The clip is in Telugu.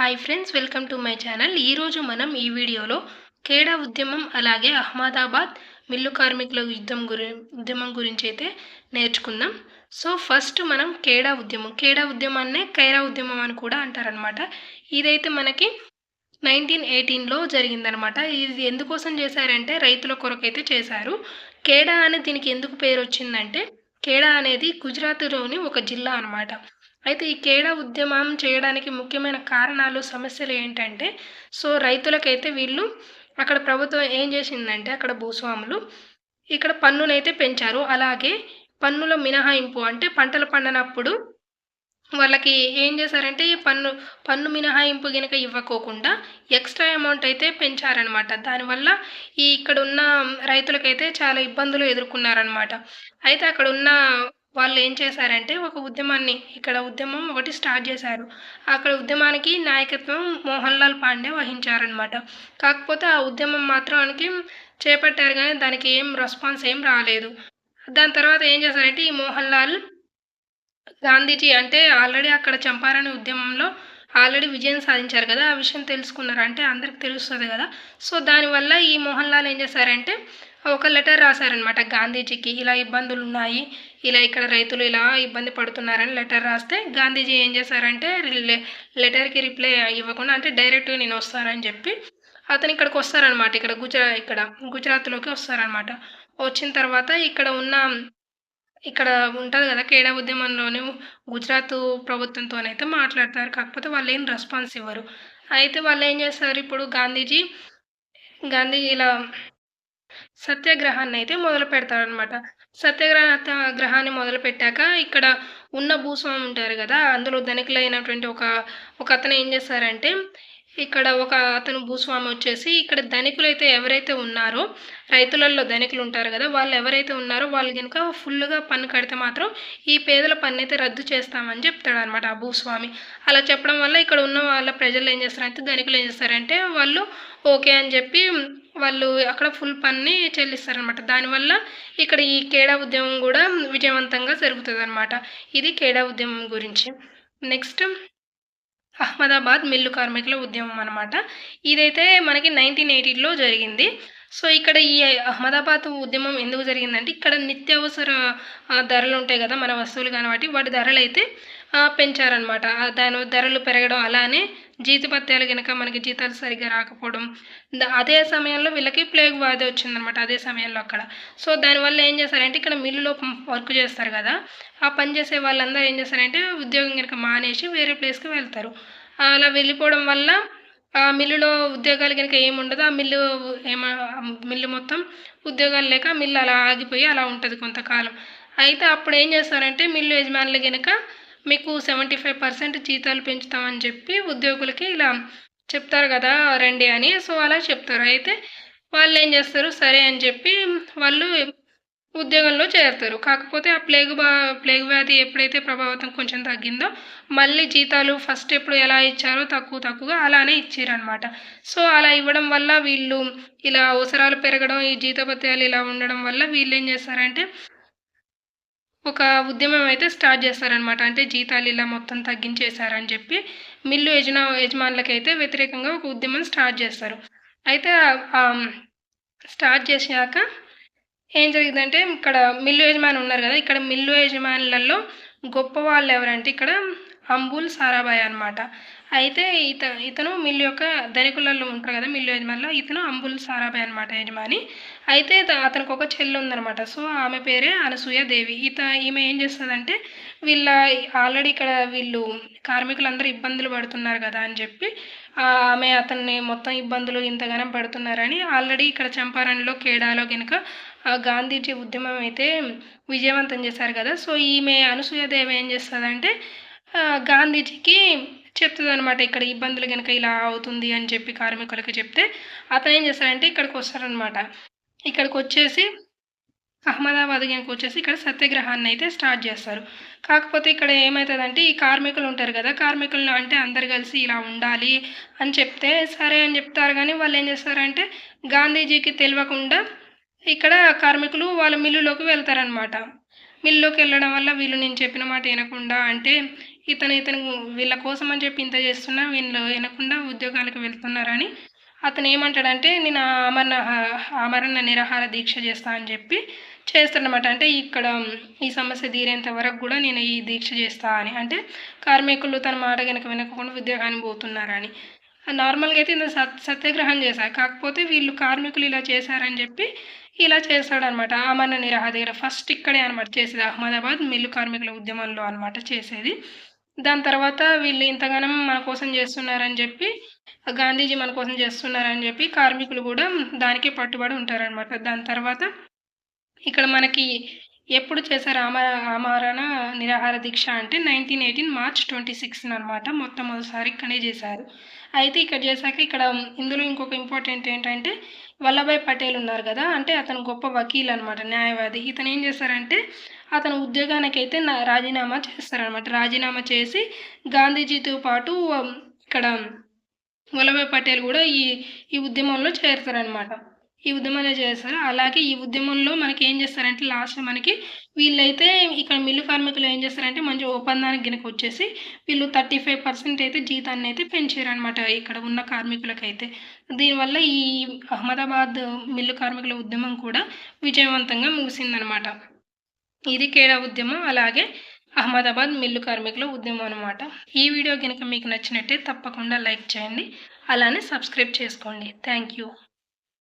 Hi friends welcome to my channel ఈరోజు మనం ఈ వీడియోలో కేడా ఉద్యమం అలాగే అహ్మదాబాద్ మిల్లు కార్మికుల యుద్ధం గురి ఉద్యమం గురించి అయితే నేర్చుకుందాం. సో ఫస్ట్ మనం కేడా ఉద్యమం కేడా ఉద్యమాన్నే కైరా ఉద్యమం అని కూడా అంటారనమాట ఇదైతే మనకి నైన్టీన్ ఎయిటీన్లో జరిగిందనమాట ఇది ఎందుకోసం చేశారంటే రైతుల కొరకైతే చేశారు. కేడా అని దీనికి ఎందుకు పేరు వచ్చిందంటే కేడా అనేది గుజరాత్లోని ఒక జిల్లా అనమాట అయితే ఈ కేడా ఉద్యమం చేయడానికి ముఖ్యమైన కారణాలు సమస్యలు ఏంటంటే సో రైతులకైతే వీళ్ళు అక్కడ ప్రభుత్వం ఏం చేసిందంటే అక్కడ భూస్వాములు ఇక్కడ పన్నునైతే పెంచారు. అలాగే పన్నుల మినహాయింపు అంటే పంటలు పండనప్పుడు వాళ్ళకి ఏం చేశారంటే ఈ పన్ను పన్ను మినహాయింపు కనుక ఇవ్వకోకుండా ఎక్స్ట్రా అమౌంట్ అయితే పెంచారనమాట. దానివల్ల ఈ ఇక్కడ ఉన్న రైతులకైతే చాలా ఇబ్బందులు ఎదుర్కొన్నారనమాట. అయితే అక్కడ ఉన్న వాళ్ళు ఏం చేశారంటే ఒక ఉద్యమాన్ని ఇక్కడ ఉద్యమం ఒకటి స్టార్ట్ చేశారు. అక్కడ ఉద్యమానికి నాయకత్వం మోహన్ లాల్ పాండే వహించారనమాట కాకపోతే ఆ ఉద్యమం మాత్రానికి చేపట్టారు కానీ దానికి ఏం రెస్పాన్స్ ఏం రాలేదు. దాని తర్వాత ఏం చేశారంటే ఈ మోహన్ లాల్ గాంధీజీ అంటే ఆల్రెడీ అక్కడ చంపారని ఉద్యమంలో ఆల్రెడీ విజయం సాధించారు కదా ఆ విషయం తెలుసుకున్నారు. అంటే అందరికి తెలుస్తుంది కదా. సో దానివల్ల ఈ మోహన్ లాల్ ఏం చేశారంటే ఒక లెటర్ రాశారనమాట గాంధీజీకి. ఇలా ఇబ్బందులు ఉన్నాయి ఇలా ఇక్కడ రైతులు ఇలా ఇబ్బంది పడుతున్నారని లెటర్ రాస్తే గాంధీజీ ఏం చేశారంటే లెటర్కి రిప్లై ఇవ్వకుండా అంటే డైరెక్ట్గా నేను వస్తానని చెప్పి అతను ఇక్కడికి వస్తారనమాట. ఇక్కడ గుజరా ఇక్కడ గుజరాత్లోకి వస్తారనమాట. వచ్చిన తర్వాత ఇక్కడ ఉన్న ఇక్కడ ఉంటుంది కదా కేడా ఉద్యమంలోనే గుజరాత్ ప్రభుత్వంతోనైతే మాట్లాడతారు. కాకపోతే వాళ్ళు ఏం రెస్పాన్స్ ఇవ్వరు. అయితే వాళ్ళు ఏం చేస్తారు ఇప్పుడు గాంధీజీ గాంధీ ఇలా సత్యాగ్రహాన్ని అయితే మొదలు పెడతారనమాట సత్యాగ్రహ గ్రహాన్ని మొదలు పెట్టాక ఇక్కడ ఉన్న భూస్వామి ఉంటారు కదా అందులో ధనికులైనటువంటి ఒక ఒక అతను ఏం చేస్తారంటే ఇక్కడ ఒక అతను భూస్వామి వచ్చేసి ఇక్కడ ధనికులు అయితే ఎవరైతే ఉన్నారో రైతులలో ధనికులు ఉంటారు కదా వాళ్ళు ఎవరైతే ఉన్నారో వాళ్ళు కనుక ఫుల్గా పన్ను కడితే మాత్రం ఈ పేదల పన్ను అయితే రద్దు చేస్తామని చెప్తాడు అనమాట ఆ భూస్వామి. అలా చెప్పడం వల్ల ఇక్కడ ఉన్న వాళ్ళ ప్రజలు ఏం చేస్తారంటే ధనికులు ఏం చేస్తారంటే వాళ్ళు ఓకే అని చెప్పి వాళ్ళు అక్కడ ఫుల్ పన్ని చెల్లిస్తారనమాట దానివల్ల ఇక్కడ ఈ కేడా ఉద్యమం కూడా విజయవంతంగా జరుగుతుంది అనమాట ఇది కేడా ఉద్యమం గురించి. నెక్స్ట్ అహ్మదాబాద్ మిల్లు కార్మికుల ఉద్యమం అనమాట ఇదైతే మనకి నైన్టీన్ ఎయిటీలో జరిగింది. సో ఇక్కడ ఈ అహ్మదాబాద్ ఉద్యమం ఎందుకు జరిగిందంటే ఇక్కడ నిత్యావసర ధరలు ఉంటాయి కదా మన వస్తువులు కాబట్టి వాటి ధరలు అయితే పెంచారనమాట దాని ధరలు పెరగడం అలానే జీతపత్యాలు కనుక మనకి జీతాలు సరిగ్గా రాకపోవడం అదే సమయంలో వీళ్ళకి ప్లేగ్ వ్యాధి వచ్చిందనమాట అదే సమయంలో అక్కడ. సో దానివల్ల ఏం చేస్తారంటే ఇక్కడ మిల్లులో వర్క్ చేస్తారు కదా ఆ పని చేసే వాళ్ళందరూ ఏం చేస్తారంటే ఉద్యోగం కనుక మానేసి వేరే ప్లేస్కి వెళ్తారు. అలా వెళ్ళిపోవడం వల్ల ఆ మిల్లులో ఉద్యోగాలు కనుక ఏముండదు ఆ మిల్లు ఏమో మిల్లు మొత్తం ఉద్యోగాలు లేక మిల్లు అలా ఆగిపోయి అలా ఉంటుంది కొంతకాలం. అయితే అప్పుడు ఏం చేస్తారంటే మిల్లు యజమానులు కనుక మీకు సెవెంటీ ఫైవ్ పర్సెంట్ జీతాలు పెంచుతామని చెప్పి ఉద్యోగులకి ఇలా చెప్తారు కదా రండి అని. సో అలా చెప్తారు. అయితే వాళ్ళు ఏం చేస్తారు? సరే అని చెప్పి వాళ్ళు ఉద్యోగంలో చేరుతారు. కాకపోతే ఆ ప్లేగు బా ప్లేగు వ్యాధి ఎప్పుడైతే ప్రభావితం కొంచెం తగ్గిందో మళ్ళీ జీతాలు ఫస్ట్ ఎప్పుడు ఎలా ఇచ్చారో తక్కువ తక్కువగా అలానే ఇచ్చారనమాట సో అలా ఇవ్వడం వల్ల వీళ్ళు ఇలా అవసరాలు పెరగడం ఈ జీతపత్యాలు ఇలా ఉండడం వల్ల వీళ్ళు ఏం చేస్తారంటే ఒక ఉద్యమం అయితే స్టార్ట్ చేస్తారనమాట అంటే జీతాలు ఇలా మొత్తం తగ్గించేశారని చెప్పి మిల్లు యజమా యజమానులకైతే వ్యతిరేకంగా ఒక ఉద్యమం స్టార్ట్ చేస్తారు. అయితే స్టార్ట్ చేశాక ఏం జరిగిందంటే ఇక్కడ మిల్లు యజమాని ఉన్నారు కదా ఇక్కడ మిల్లు యజమానులలో గొప్ప వాళ్ళు ఎవరంటే ఇక్కడ అంబుల్ సారాభాయ్ అనమాట అయితే ఇత ఇతను మిల్లు యొక్క ధనికులలో ఉంటారు కదా మిల్లు యజమానిలో ఇతను అంబుల్ సారాభాయ్ అనమాట యజమాని. అయితే అతనికి ఒక చెల్లి ఉందనమాట సో ఆమె పేరే అనసూయ దేవి. ఇత ఈమె ఏం చేస్తుందంటే వీళ్ళ ఆల్రెడీ ఇక్కడ వీళ్ళు కార్మికులందరూ ఇబ్బందులు పడుతున్నారు కదా అని చెప్పి ఆమె అతన్ని మొత్తం ఇబ్బందులు ఇంతగానం పడుతున్నారని ఆల్రెడీ ఇక్కడ చంపారణ్లో కేడాలో కనుక గాంధీజీ ఉద్యమం అయితే విజయవంతం చేశారు కదా. సో ఈమె అనసూయదేవి ఏం చేస్తుందంటే గాంధీజీకి చెప్తుంది అనమాట ఇక్కడ ఇబ్బందులు కనుక ఇలా అవుతుంది అని చెప్పి కార్మికులకు చెప్తే. అతను ఏం చేస్తారంటే ఇక్కడికి వస్తారనమాట ఇక్కడికి వచ్చేసి అహ్మదాబాద్ కనుక వచ్చేసి ఇక్కడ సత్యాగ్రహాన్ని అయితే స్టార్ట్ చేస్తారు. కాకపోతే ఇక్కడ ఏమవుతుందంటే ఈ కార్మికులు ఉంటారు కదా కార్మికులను అంటే అందరు కలిసి ఇలా ఉండాలి అని చెప్తే సరే అని చెప్తారు. కానీ వాళ్ళు ఏం చేస్తారంటే గాంధీజీకి తెలియకుండా ఇక్కడ కార్మికులు వాళ్ళ మిల్లులోకి వెళ్తారనమాట మిల్లులోకి వెళ్ళడం వల్ల వీళ్ళు నేను చెప్పిన మాట వినకుండా అంటే ఇతను ఇతను వీళ్ళ కోసం అని చెప్పి ఇంత చేస్తున్నా వీళ్ళు వినకుండా ఉద్యోగాలకు వెళ్తున్నారని అతను ఏమంటాడంటే నేను ఆమరణ ఆమరణ నిరాహార దీక్ష చేస్తా అని చెప్పి చేస్తాడనమాట అంటే ఇక్కడ ఈ సమస్య తీరేంత వరకు కూడా నేను ఈ దీక్ష చేస్తా అని. అంటే కార్మికులు తన మాట కనుక వినకుండా ఉద్యోగానికి పోతున్నారని నార్మల్గా అయితే ఇంత సత్ సత్యాగ్రహం చేశారు కాకపోతే వీళ్ళు కార్మికులు ఇలా చేశారని చెప్పి ఇలా చేస్తాడనమాట ఆమరణ నిరాహ దగ్గర ఫస్ట్ ఇక్కడే అనమాట చేసేది. అహ్మదాబాద్ మిల్లు కార్మికుల ఉద్యమంలో అనమాట చేసేది. దాని తర్వాత వీళ్ళు ఇంతగానం మన కోసం చేస్తున్నారని చెప్పి గాంధీజీ మన కోసం చేస్తున్నారని చెప్పి కార్మికులు కూడా దానికే పట్టుబడి ఉంటారనమాట దాని తర్వాత ఇక్కడ మనకి ఎప్పుడు చేశారు ఆమ ఆమరణ నిరాహార దీక్ష అంటే nineteen eighteen March twenty six అనమాట మొట్టమొదటిసారి ఇక్కడే చేశారు. అయితే ఇక్కడ చేశాక ఇక్కడ ఇందులో ఇంకొక ఇంపార్టెంట్ ఏంటంటే వల్లభాయ్ పటేల్ ఉన్నారు కదా అంటే అతను గొప్ప వకీల్ అనమాట న్యాయవాది. ఇతను ఏం చేస్తారంటే అతను ఉద్యోగానికైతే నా రాజీనామా చేస్తారనమాట రాజీనామా చేసి గాంధీజీతో పాటు ఇక్కడ వల్లభాయ్ పటేల్ కూడా ఈ ఈ ఉద్యమంలో చేరుతారనమాట ఈ ఉద్యమంలో చేస్తారు. అలాగే ఈ ఉద్యమంలో మనకి ఏం చేస్తారంటే లాస్ట్ మనకి వీళ్ళైతే ఇక్కడ మిల్లు కార్మికులు ఏం చేస్తారంటే మంచి ఒప్పందానికి గినక వచ్చేసి వీళ్ళు థర్టీ ఫైవ్ పర్సెంట్ అయితే జీతాన్ని అయితే పెంచారనమాట ఇక్కడ ఉన్న కార్మికులకైతే. దీనివల్ల ఈ అహ్మదాబాద్ మిల్లు కార్మికుల ఉద్యమం కూడా విజయవంతంగా ముగిసిందనమాట ఇది కేడా ఉద్యమం అలాగే అహ్మదాబాద్ మిల్లు కార్మికుల ఉద్యమం అనమాట ఈ వీడియో కనుక మీకు నచ్చినట్టే తప్పకుండా లైక్ చేయండి. అలానే సబ్స్క్రైబ్ చేసుకోండి. Thank you.